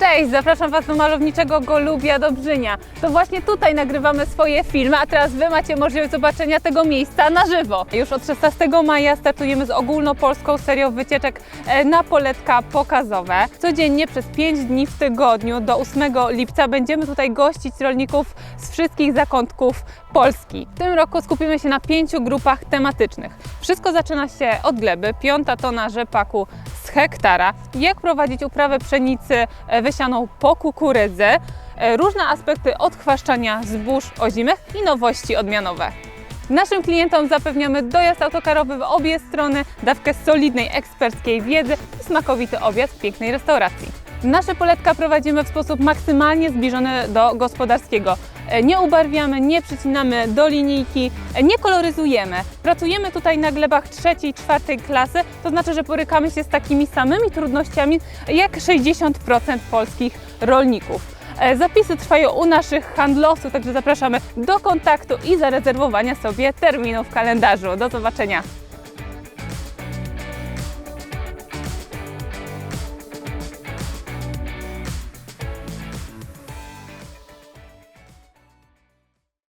Cześć, zapraszam Was do malowniczego Golubia Dobrzynia. To właśnie tutaj nagrywamy swoje filmy, a teraz Wy macie możliwość zobaczenia tego miejsca na żywo. Już od 16 maja startujemy z ogólnopolską serią wycieczek e, na poletka pokazowe. Codziennie przez 5 dni w tygodniu do 8 lipca będziemy tutaj gościć rolników z wszystkich zakątków Polski. W tym roku skupimy się na pięciu grupach tematycznych. Wszystko zaczyna się od gleby, piąta tona rzepaku z hektara, jak prowadzić uprawę pszenicy e, wysianą po kukurydzy, e, różne aspekty odchwaszczania zbóż ozimych i nowości odmianowe. Naszym klientom zapewniamy dojazd autokarowy w obie strony, dawkę solidnej eksperckiej wiedzy i smakowity obiad w pięknej restauracji. Nasze poletka prowadzimy w sposób maksymalnie zbliżony do gospodarskiego. E, Nie ubarwiamy, nie przycinamy do linijki, e, nie koloryzujemy. Pracujemy tutaj na glebach trzeciej, czwartej klasy, to znaczy, że borykamy się z takimi samymi trudnościami jak 60% polskich rolników. E, Zapisy trwają u naszych handlowców, także zapraszamy do kontaktu i zarezerwowania sobie terminu w kalendarzu. Do zobaczenia.